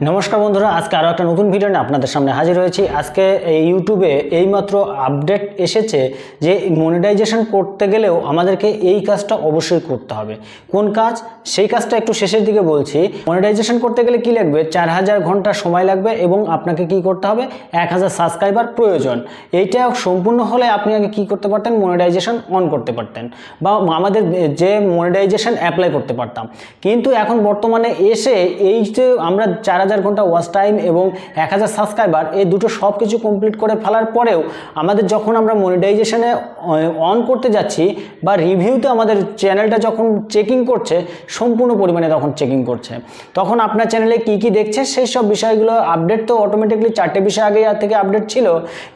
নমস্কার বন্ধুরা, আজকে আরও একটা নতুন ভিডিও নিয়ে আপনাদের সামনে হাজির হয়েছি। আজকে এই ইউটিউবে এইমাত্র আপডেট এসেছে যে মনিটাইজেশন করতে গেলেও আমাদেরকে এই কাজটা অবশ্যই করতে হবে। কোন কাজ? সেই কাজটা একটু শেষের দিকে বলছি। মনিটাইজেশন করতে গেলে কি লাগবে? চার হাজার ঘণ্টা সময় লাগবে এবং আপনাকে কি করতে হবে? এক হাজার সাবস্ক্রাইবার প্রয়োজন। এইটা সম্পূর্ণ হলে আপনি আগে কি করতে পারতেন? মনিটাইজেশন অন করতে পারতেন বা আমাদের যে মনিটাইজেশন অ্যাপ্লাই করতে পারতাম। কিন্তু এখন বর্তমানে এসে এই যে আমরা চার হাজার ঘণ্টা ওয়াচ টাইম এবং এক হাজার সাবস্ক্রাইবার এই দুটো সব কিছু কমপ্লিট করে ফেলার পরেও আমাদের যখন আমরা মনিটাইজেশনে অন করতে যাচ্ছি বা রিভিউতে আমাদের চ্যানেলটা যখন চেকিং করছে, সম্পূর্ণ পরিমাণে তখন চেকিং করছে। তখন আপনার চ্যানেলে কি কি দেখছে সেই সব বিষয়গুলো আপডেট তো অটোমেটিকলি চারটে বিষয় আগে আর থেকে আপডেট ছিল।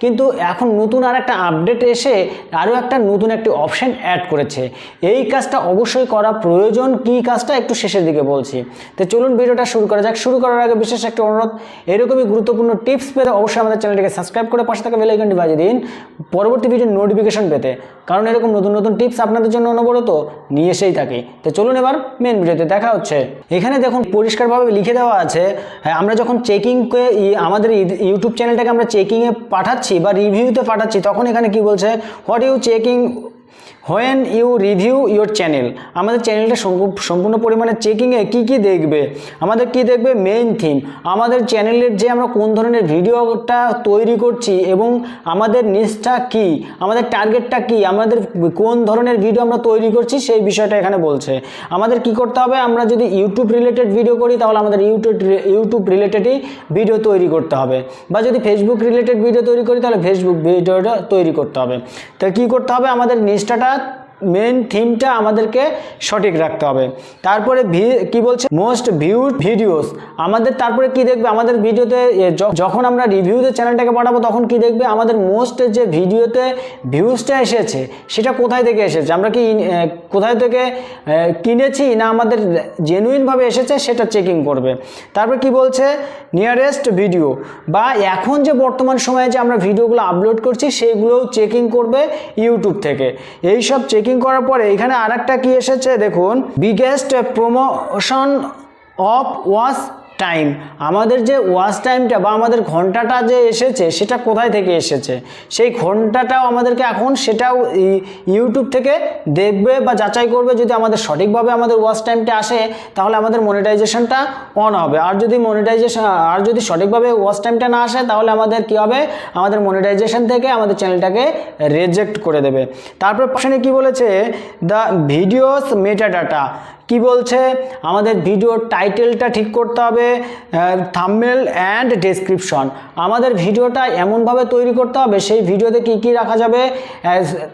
কিন্তু এখন নতুন আর একটা আপডেট এসে আরও একটা নতুন একটি অপশান অ্যাড করেছে। এই কাজটা অবশ্যই করা প্রয়োজন। কি কাজটা? একটু শেষের দিকে বলছি। তো চলুন ভিডিওটা শুরু করা যাক। শুরু করার আগে বিশেষ একটা অনুরোধ এরকমই গুরুত্বপূর্ণ টিপস পেতে অবশ্যই আমাদের চ্যানেলটিকে সাবস্ক্রাইব করে পাশে থাকা বেল আইকনটি বাজিয়ে দিন। পরবর্তী ভিডিওর নোটিফিকেশন পেতে। কারণ এরকম নতুন নতুন টিপস আপনাদের জন্য অনবরত নিয়ে এসেই থাকি। তো চলুন এবার মেন ভিডিওতে দেখা হচ্ছে। এখানে দেখুন পরিষ্কারভাবে লিখে দেওয়া আছে হ্যাঁ, আমরা যখন চেকিংকে আমাদের ইউটিউব চ্যানেলটাকে আমরা চেকিংয়ে পাঠাচ্ছি বা রিভিউতে পাঠাচ্ছি তখন এখানে কি বলছে what you checking when you review your channel আমাদের চ্যানেলটা সম্পূ- সম্পূর্ণ পরিমাণে চেকিংয়ে কি কি দেখবে? আমাদের কি দেখবে? মেইন থিম আমাদের চ্যানেলের যে আমরা কোন ধরনের ভিডিওটা তৈরি করছি এবং আমাদের নিচটা কি, আমাদের টার্গেটটা কি, আমাদের কোন ধরনের ভিডিও আমরা তৈরি করছি সেই বিষয়টা এখানে বলছে। আমাদের কি করতে হবে? আমরা যদি ইউটিউব রিলেটেড ভিডিও করি, তাহলে আমাদের ইউটিউব ইউটিউব রিলেটেডই ভিডিও তৈরি করতে হবে। বা যদি ফেসবুক রিলেটেড ভিডিও তৈরি করি, তাহলে ফেসবুক ভিডিওটা তৈরি করতে হবে। তো কী করতে হবে? আমাদের নিষ্ঠাটা মেন থিমটা আমাদেরকে সঠিক রাখতে হবে। তারপরে কি বলছে? মোস্ট ভিউড ভিডিওস আমাদের তারপরে কি দেখবে? আমাদের ভিডিওতে যখন আমরা রিভিউতে চ্যানেলটাকে পাঠাবো তখন কি দেখবে? আমাদের মোস্ট যে ভিডিওতে ভিউজটা এসেছে, সেটা কোথায় থেকে এসেছে? আমরা কি কোথায় থেকে কিনেছি না আমাদের জেনুইনভাবে এসেছে, সেটা চেকিং করবে। তারপর কি বলছে? নিয়ারেস্ট ভিডিও বা এখন যে বর্তমান সময়ে যে আমরা ভিডিওগুলো আপলোড করছি সেইগুলোও চেকিং করবে ইউটিউব থেকে। এই সব চেকিং করার পরে এখানে আরেকটা কী এসেছে? দেখুন biggest promotion of watch time আমাদের যে ওয়াচ টাইমটা বা আমাদের ঘন্টাটা যে এসেছে, সেটা কোথায় থেকে এসেছে? সেই ঘন্টাটাও আমাদেরকে এখন সেটাও ইউটিউব থেকে দেখবে বা যাচাই করবে। যদি আমাদের সঠিকভাবে আমাদের ওয়াচ টাইমটা আসে, তাহলে আমাদের মনিটাইজেশনটা অন হবে। আর যদি মনিটাইজেশন আর যদি সঠিকভাবে ওয়াচ টাইমটা না আসে, তাহলে আমাদের কি হবে? আমাদের মনিটাইজেশন থেকে আমাদের চ্যানেলটাকে রেজেক্ট করে দেবে। তারপর পাশে কি বলেছে? দ্য ভিডিওস মেটাডাটা কি বলছে? আমাদের ভিডিওর টাইটেলটা ঠিক করতে হবে থাম্বনেল অ্যান্ড ডেসক্রিপশন আমাদের ভিডিওটা এমনভাবে তৈরি করতে হবে, সেই ভিডিওতে কি কি রাখা যাবে?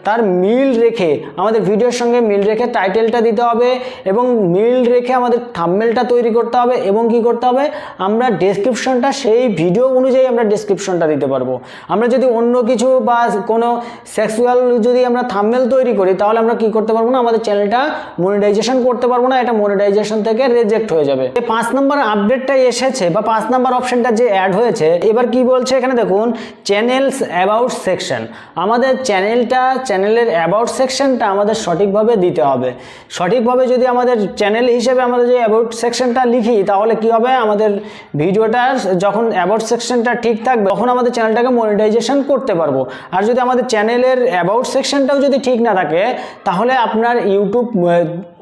তার মিল রেখে, আমাদের ভিডিওর সঙ্গে মিল রেখে টাইটেলটা দিতে হবে এবং মিল রেখে আমাদের থাম্বনেলটা তৈরি করতে হবে এবং কি করতে হবে? আমরা ডেসক্রিপশনটা সেই ভিডিও অনুযায়ী আমরা ডেসক্রিপশনটা দিতে পারব। আমরা যদি অন্য কিছু বা কোনো সেক্সুয়াল যদি আমরা থাম্বনেল তৈরি করি, তাহলে আমরা কি করতে পারব না? আমাদের চ্যানেলটা মনিটাইজেশন করতে পারব না, এটা মনিটাইজেশন থেকে রিজেক্ট হয়ে যাবে। পাঁচ নম্বর আপডেটটা এসেছে বা পাঁচ নম্বর অপশনটা যে অ্যাড হয়েছে, এবার কি বলছে এখানে দেখুন চ্যানেলস অ্যাবাউট সেকশন আমাদের চ্যানেলটা চ্যানেলের অ্যাবাউট সেকশনটা আমাদের সঠিকভাবে দিতে হবে। সঠিকভাবে যদি আমাদের চ্যানেল হিসেবে আমরা যে অ্যাবাউট সেকশনটা লিখি, তাহলে কি হবে? আমাদের ভিডিওটার যখন অ্যাবাউট সেকশনটা ঠিক থাকবে, তখন আমাদের চ্যানেলটাকে মনিটাইজেশন করতে পারব। আর যদি আমাদের চ্যানেলের অ্যাবাউট সেকশনটাও যদি ঠিক না থাকে, তাহলে আপনার ইউটিউব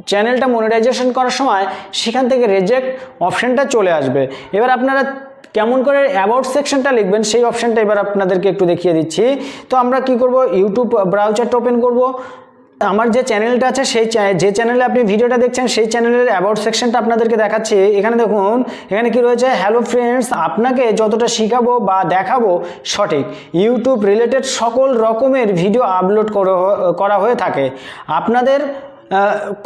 চ্যানেলটা মনিটাইজেশন করার সময় সেখান থেকে রেজেক্ট অপশানটা চলে আসবে। এবার আপনারা কেমন করে অ্যাবাউট সেকশনটা লিখবেন, সেই অপশনটা এবার আপনাদেরকে একটু দেখিয়ে দিচ্ছি। তো আমরা কি করব? ইউটিউব ব্রাউজারটা ওপেন করব। আমার যে চ্যানেলটা আছে, সেই যে চ্যানেলে আপনি ভিডিওটা দেখছেন, সেই চ্যানেলের অ্যাবাউট সেকশনটা আপনাদেরকে দেখাচ্ছি। এখানে দেখুন, এখানে কি রয়েছে? হ্যালো ফ্রেন্ডস আপনাকে যতটা শেখাবো বা দেখাবো সঠিক। ইউটিউব রিলেটেড সকল রকমের ভিডিও আপলোড করা হয়ে থাকে। আপনাদের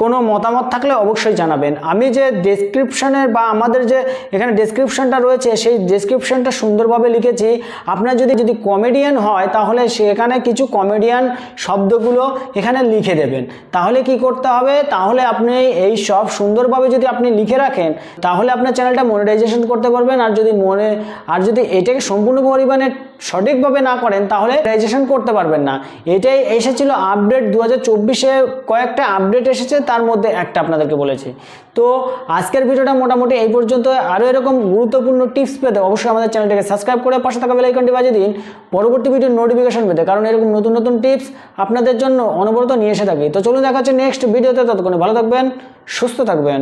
কোনো মতামত থাকলে অবশ্যই জানাবেন। আমি যে ডেসক্রিপশানের বা আমাদের যে এখানে ডেসক্রিপশনটা রয়েছে, সেই ডেসক্রিপশনটা সুন্দরভাবে লিখেছি। আপনার যদি যদি কমেডিয়ান হয়, তাহলে সেখানে কিছু কমেডিয়ান শব্দগুলো এখানে লিখে দেবেন। তাহলে কি করতে হবে? তাহলে আপনি এই সব সুন্দরভাবে যদি আপনি লিখে রাখেন, তাহলে আপনার চ্যানেলটা মনিটাইজেশন করতে পারবেন। আর যদি মনে, আর যদি এটাকে সম্পূর্ণ পরিমাণে সঠিকভাবে না করেন, তাহলে মনিটাইজেশন করতে পারবেন না। এটাই এসেছিল আপডেট দু হাজার কয়েকটা আপডেট এসেছে, তার মধ্যে একটা আপনাদেরকে বলেছি। তো আজকের ভিডিওটা মোটামুটি এই পর্যন্ত। আরও এরকম গুরুত্বপূর্ণ টিপস পেতে অবশ্যই আমাদের চ্যানেলটাকে সাবস্ক্রাইব করে পাশে থাকা বেলাইকনটি বাজিয়ে দিন। পরবর্তী ভিডিওর নোটিফিকেশন পেতে, কারণ এরকম নতুন নতুন টিপস আপনাদের জন্য অনবরত নিয়ে এসে থাকি। তো চলুন দেখা হচ্ছে নেক্সট ভিডিওতে ততক্ষণে ভালো থাকবেন, সুস্থ থাকবেন।